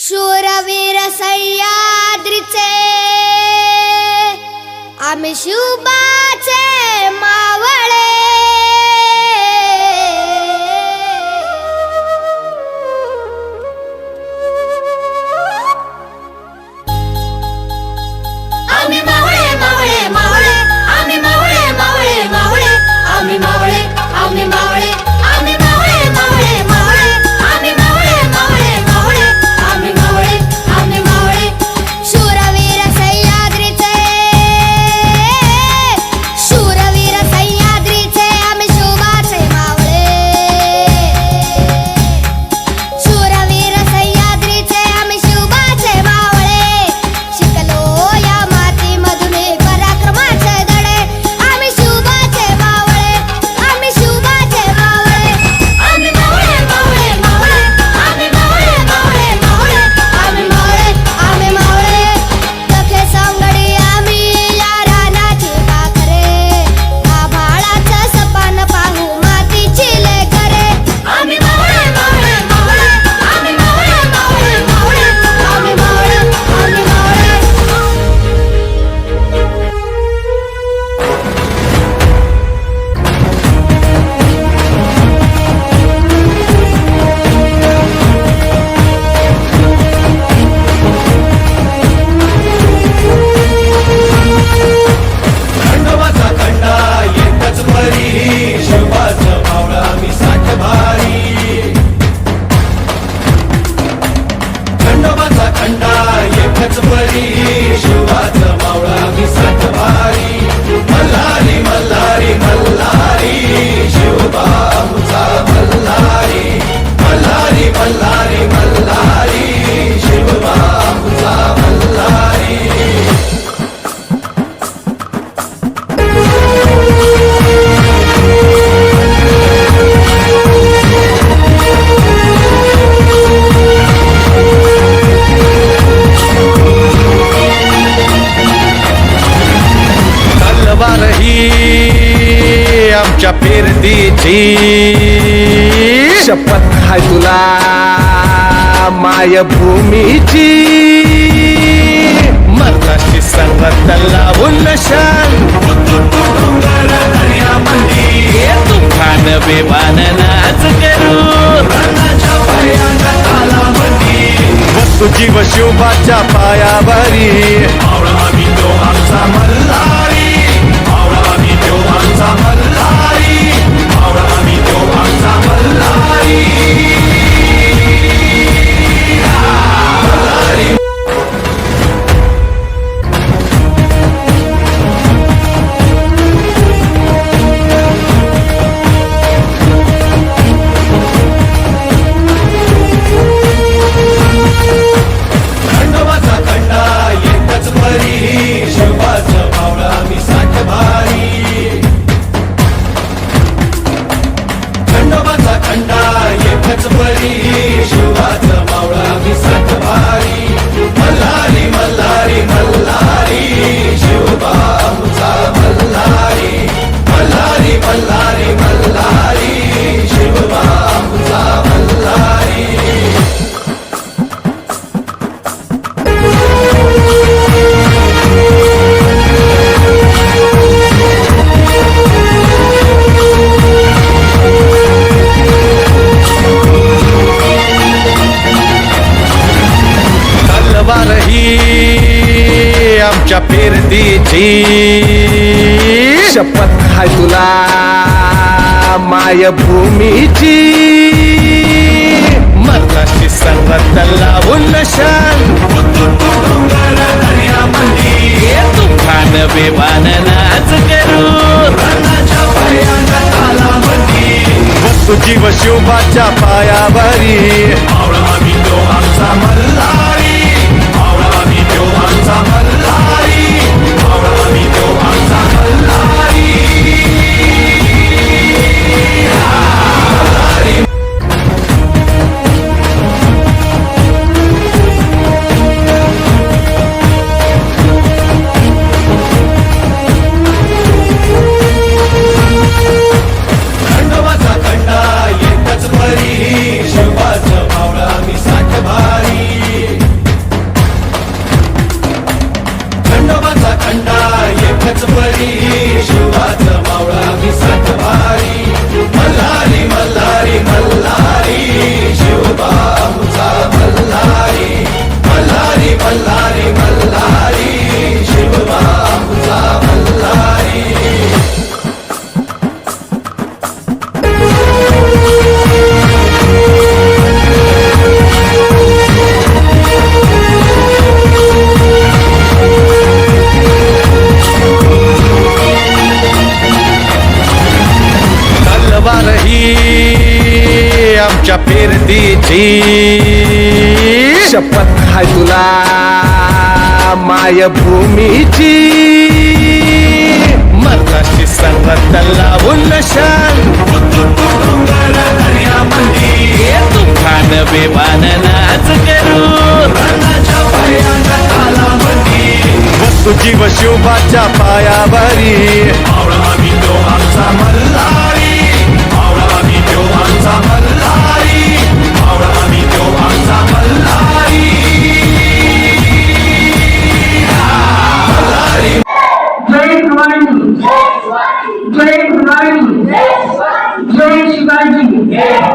शूरवीरसह्याद्रिचे। सय्याद्रि मा आमच्या फिरतीची. शपथ हाय तुला मायभूमीची. मरणाशी संगत लावून नशाल. तुफान बेमान करू. तुझी व शिवबाच्या पायावरी. गांधीची शपथ हाय तुला मायभूमीची. मनाशी संगत लावून नशाल तुफान विमान नाच करू. तुझी व पायावरी. शपथ हाय तुला मायभूमीची. मरणाशी संगत लावून नशाल. तुफान बेवान नाच करू. वस्तू जीव शिवबाच्या पायावरी. este vazio.